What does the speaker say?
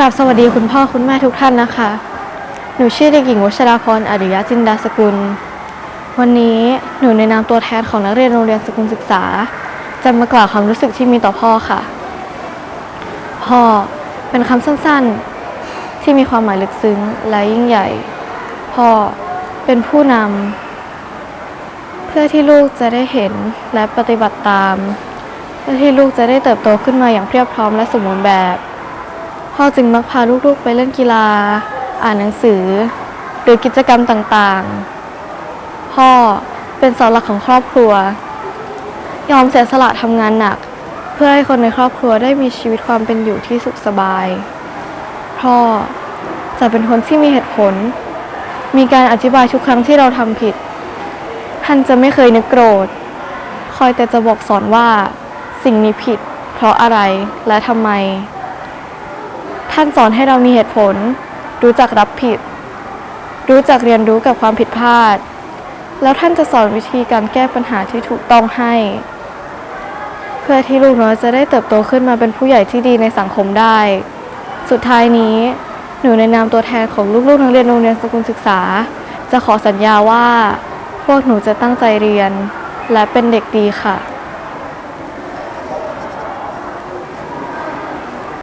กราบสวัสดีคุณพ่อคุณแม่ทุกท่านนะคะ หนูชื่อเด็กหญิงวชราพรอริยจินดาสกุล วันนี้หนูในนามตัวแทนของนักเรียนโรงเรียนสกุลศึกษา จะมากล่าวความรู้สึกที่มีต่อพ่อค่ะ พ่อเป็นคำสั้นๆ ที่มีความหมายลึกซึ้งและยิ่งใหญ่ พ่อเป็นผู้นำเพื่อที่ลูกจะได้เห็นและปฏิบัติตาม เพื่อที่ลูกจะได้เติบโตขึ้นมาอย่างเพียบพร้อมและสมบูรณ์แบบ พ่อจึงมักพาลูกๆไปเล่นกีฬา อ่านหนังสือ หรือกิจกรรมต่างๆ พ่อเป็นเสาหลักของครอบครัว ยอมเสียสละทำงานหนัก เพื่อให้คนในครอบครัวได้มีชีวิตความเป็นอยู่ที่สุขสบาย พ่อจะเป็นคนที่มีเหตุผล มีการอธิบายทุกครั้งที่เราทำผิด ท่านจะไม่เคยนึกโกรธ คอยแต่จะบอกสอนว่าสิ่งนี้ผิด เพราะอะไรและทำไม ท่านสอนให้เรามีเหตุผล รู้จักรับผิด รู้จักเรียนรู้กับความผิดพลาด แล้วท่านจะสอนวิธีการแก้ปัญหาที่ถูกต้องให้ เพื่อที่ลูกน้อยจะได้เติบโตขึ้นมาเป็นผู้ใหญ่ที่ดีในสังคมได้ สุดท้ายนี้ หนูในนามตัวแทนของลูกๆนักเรียนโรงเรียนสกุลศึกษา จะขอสัญญาว่า พวกหนูจะตั้งใจเรียน และเป็นเด็กดีค่ะ